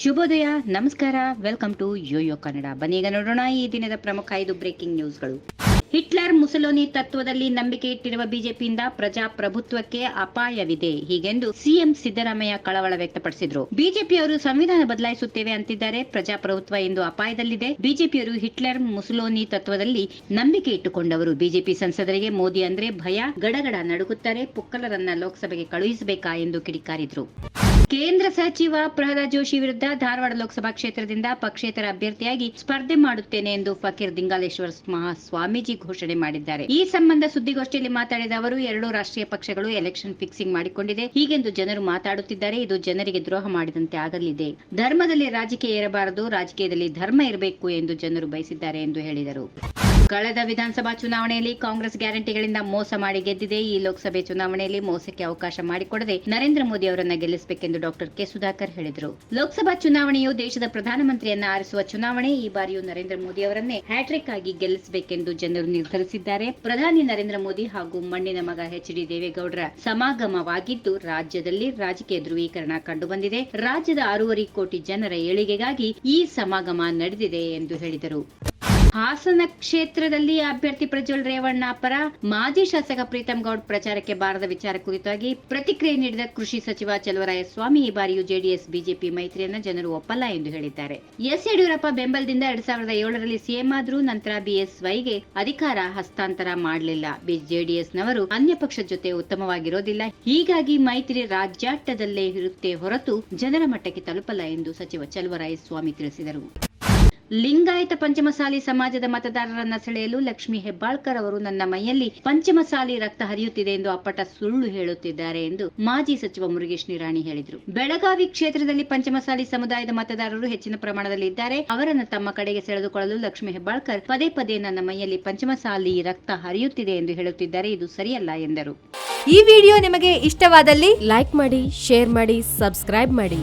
ಶುಭೋದಯ, ನಮಸ್ಕಾರ welcome to YoYo Kannada ಬನ್ನೀಗ ನೋಡೋಣ ಈ ದಿನದ ಪ್ರಮುಖ ಐದು ಬ್ರೇಕಿಂಗ್ ನ್ಯೂಸ್ಗಳು ಹಿಟ್ಲರ್ ಮುಸಲೋನಿ ತತ್ವದಲ್ಲಿ ನಂಬಿಕೆ ಇಟ್ಟಿರುವ ಬಿಜೆಪಿಯಿಂದ ಪ್ರಜಾಪ್ರಭುತ್ವಕ್ಕೆ ಅಪಾಯವಿದೆ ಹೀಗೆಂದು ಸಿಎಂ ಸಿದ್ದರಾಮಯ್ಯ ಕಳವಳ ವ್ಯಕ್ತಪಡಿಸಿದ್ರು. ಬಿಜೆಪಿಯವರು ಸಂವಿಧಾನ ಬದಲಾಯಿಸುತ್ತೇವೆ ಅಂತಿದ್ದಾರೆ, ಪ್ರಜಾಪ್ರಭುತ್ವ ಎಂದು ಅಪಾಯದಲ್ಲಿದೆ. ಬಿಜೆಪಿಯವರು ಹಿಟ್ಲರ್ ಮುಸಲೋನಿ ತತ್ವದಲ್ಲಿ ನಂಬಿಕೆ ಇಟ್ಟುಕೊಂಡವರು. ಬಿಜೆಪಿ ಸಂಸದರಿಗೆ ಮೋದಿ ಅಂದ್ರೆ ಭಯ, ಗಡಗಡ ನಡುಗುತ್ತಾರೆ, ಪುಕ್ಕಲರನ್ನ ಲೋಕಸಭೆಗೆ ಕಳುಹಿಸಬೇಕಾ ಎಂದು ಕಿಡಿಕಾರಿದ್ರು. ಕೇಂದ್ರ ಸಚಿವ ಪ್ರಹ್ಲಾದ್ ಜೋಶಿ ವಿರುದ್ಧ ಧಾರವಾಡ ಲೋಕಸಭಾ ಕ್ಷೇತ್ರದಿಂದ ಪಕ್ಷೇತರ ಅಭ್ಯರ್ಥಿಯಾಗಿ ಸ್ಪರ್ಧೆ ಮಾಡುತ್ತೇನೆ ಎಂದು ಫಕೀರ್ ದಿಂಗಾಲೇಶ್ವರ ಮಹಾ ಸ್ವಾಮೀಜಿ ಘೋಷಣೆ ಮಾಡಿದ್ದಾರೆ. ಈ ಸಂಬಂಧ ಸುದ್ದಿಗೋಷ್ಠಿಯಲ್ಲಿ ಮಾತಾಡಿದ ಅವರು, ಎರಡೂ ರಾಷ್ಟ್ರೀಯ ಪಕ್ಷಗಳು ಎಲೆಕ್ಷನ್ ಫಿಕ್ಸಿಂಗ್ ಮಾಡಿಕೊಂಡಿದೆ. ಹೀಗೆಂದು ಜನರು ಮಾತಾಡುತ್ತಿದ್ದಾರೆ. ಇದು ಜನರಿಗೆ ದ್ರೋಹ ಮಾಡಿದಂತೆ ಆಗಲಿದೆ. ಧರ್ಮದಲ್ಲಿ ರಾಜಕೀಯ ಇರಬಾರದು ರಾಜಕೀಯದಲ್ಲಿ ಧರ್ಮ ಇರಬೇಕು ಎಂದು ಜನರು ಬಯಸಿದ್ದಾರೆ ಎಂದು ಹೇಳಿದರು. ಕಳೆದ ವಿಧಾನಸಭಾ ಚುನಾವಣೆಯಲ್ಲಿ ಕಾಂಗ್ರೆಸ್ ಗ್ಯಾರಂಟಿಗಳಿಂದ ಮೋಸ ಮಾಡಿ ಗೆದ್ದಿದೆ. ಈ ಲೋಕಸಭೆ ಚುನಾವಣೆಯಲ್ಲಿ ಮೋಸಕ್ಕೆ ಅವಕಾಶ ಮಾಡಿಕೊಡದೆ ನರೇಂದ್ರ ಮೋದಿ ಅವರನ್ನ ಗೆಲ್ಲಿಸಬೇಕೆಂದು ಡಾಕ್ಟರ್ ಕೆ ಸುಧಾಕರ್ ಹೇಳಿದರು. ಲೋಕಸಭಾ ಚುನಾವಣೆಯು ದೇಶದ ಪ್ರಧಾನಮಂತ್ರಿಯನ್ನ ಆರಿಸುವ ಚುನಾವಣೆ. ಈ ಬಾರಿಯೂ ನರೇಂದ್ರ ಮೋದಿ ಅವರನ್ನೇ ಹ್ಯಾಟ್ರಿಕ್ ಆಗಿ ಗೆಲ್ಲಿಸಬೇಕೆಂದು ಜನರು ನಿರ್ಧರಿಸಿದ್ದಾರೆ. ಪ್ರಧಾನಿ ನರೇಂದ್ರ ಮೋದಿ ಹಾಗೂ ಮಣ್ಣಿನ ಮಗ ಎಚ್ ಡಿ ದೇವೇಗೌಡರ ಸಮಾಗಮವಾಗಿದ್ದು, ರಾಜ್ಯದಲ್ಲಿ ರಾಜಕೀಯ ಧ್ರುವೀಕರಣ ಕಂಡುಬಂದಿದೆ. ರಾಜ್ಯದ ಆರೂವರೆ ಕೋಟಿ ಜನರ ಏಳಿಗೆಗಾಗಿ ಈ ಸಮಾಗಮ ನಡೆದಿದೆ ಎಂದು ಹೇಳಿದರು. ಹಾಸನ ಕ್ಷೇತ್ರದಲ್ಲಿ ಅಭ್ಯರ್ಥಿ ಪ್ರಜ್ವಲ್ ರೇವಣ್ಣ ಪರ ಮಾಜಿ ಶಾಸಕ ಪ್ರೀತಂ ಗೌಡ್ ಪ್ರಚಾರಕ್ಕೆ ಬಾರದ ವಿಚಾರ ಕುರಿತಾಗಿ ಪ್ರತಿಕ್ರಿಯೆ ನೀಡಿದ ಕೃಷಿ ಸಚಿವ ಚಲುವರಾಯಸ್ವಾಮಿ ಈ ಬಾರಿಯೂ ಜೆಡಿಎಸ್, ಬಿಜೆಪಿ ಮೈತ್ರಿಯನ್ನ ಜನರು ಒಪ್ಪಲ್ಲ ಎಂದು ಹೇಳಿದ್ದಾರೆ. ಎಸ್ ಯಡಿಯೂರಪ್ಪ ಬೆಂಬಲದಿಂದ ಎರಡ್ ಸಾವಿರದ ಏಳರಲ್ಲಿ ಸಿಎಂ ಆದ್ರೂ ನಂತರ ಬಿಎಸ್ವೈಗೆ ಅಧಿಕಾರ ಹಸ್ತಾಂತರ ಮಾಡಲಿಲ್ಲ. ಜೆಡಿಎಸ್ನವರು ಅನ್ಯ ಪಕ್ಷದ ಜೊತೆ ಉತ್ತಮವಾಗಿರೋದಿಲ್ಲ. ಹೀಗಾಗಿ ಮೈತ್ರಿ ರಾಜ್ಯಾಟ್ಟದಲ್ಲೇ ಇರುತ್ತೆ ಹೊರತು ಜನರ ಮಟ್ಟಕ್ಕೆ ತಲುಪಲ್ಲ ಎಂದು ಸಚಿವ ಚಲುವರಾಯಸ್ವಾಮಿ ತಿಳಿಸಿದರು. ಲಿಂಗಾಯತ ಪಂಚಮಸಾಲಿ ಸಮಾಜದ ಮತದಾರರನ್ನ ಸೆಳೆಯಲು ಲಕ್ಷ್ಮಿ ಹೆಬ್ಬಾಳ್ಕರ್ ಅವರು ನನ್ನ ಮೈಯಲ್ಲಿ ಪಂಚಮಸಾಲಿ ರಕ್ತ ಹರಿಯುತ್ತಿದೆ ಎಂದು ಅಪ್ಪಟ ಸುಳ್ಳು ಹೇಳುತ್ತಿದ್ದಾರೆ ಎಂದು ಮಾಜಿ ಸಚಿವ ಮುರುಗೇಶ್ ನಿರಾಣಿ ಹೇಳಿದರು. ಬೆಳಗಾವಿ ಕ್ಷೇತ್ರದಲ್ಲಿ ಪಂಚಮಸಾಲಿ ಸಮುದಾಯದ ಮತದಾರರು ಹೆಚ್ಚಿನ ಪ್ರಮಾಣದಲ್ಲಿ ಇದ್ದಾರೆ ಅವರನ್ನು ತಮ್ಮ ಕಡೆಗೆ ಸೆಳೆದುಕೊಳ್ಳಲು ಲಕ್ಷ್ಮಿ ಹೆಬ್ಬಾಳ್ಕರ್ ಪದೇ ಪದೇ ನನ್ನ ಮೈಯಲ್ಲಿ ಪಂಚಮಸಾಲಿ ರಕ್ತ ಹರಿಯುತ್ತಿದೆ ಎಂದು ಹೇಳುತ್ತಿದ್ದಾರೆ. ಇದು ಸರಿಯಲ್ಲ ಎಂದರು. ಈ ವಿಡಿಯೋ ನಿಮಗೆ ಇಷ್ಟವಾದಲ್ಲಿ ಲೈಕ್ ಮಾಡಿ, ಶೇರ್ ಮಾಡಿ, ಸಬ್ಸ್ಕ್ರೈಬ್ ಮಾಡಿ.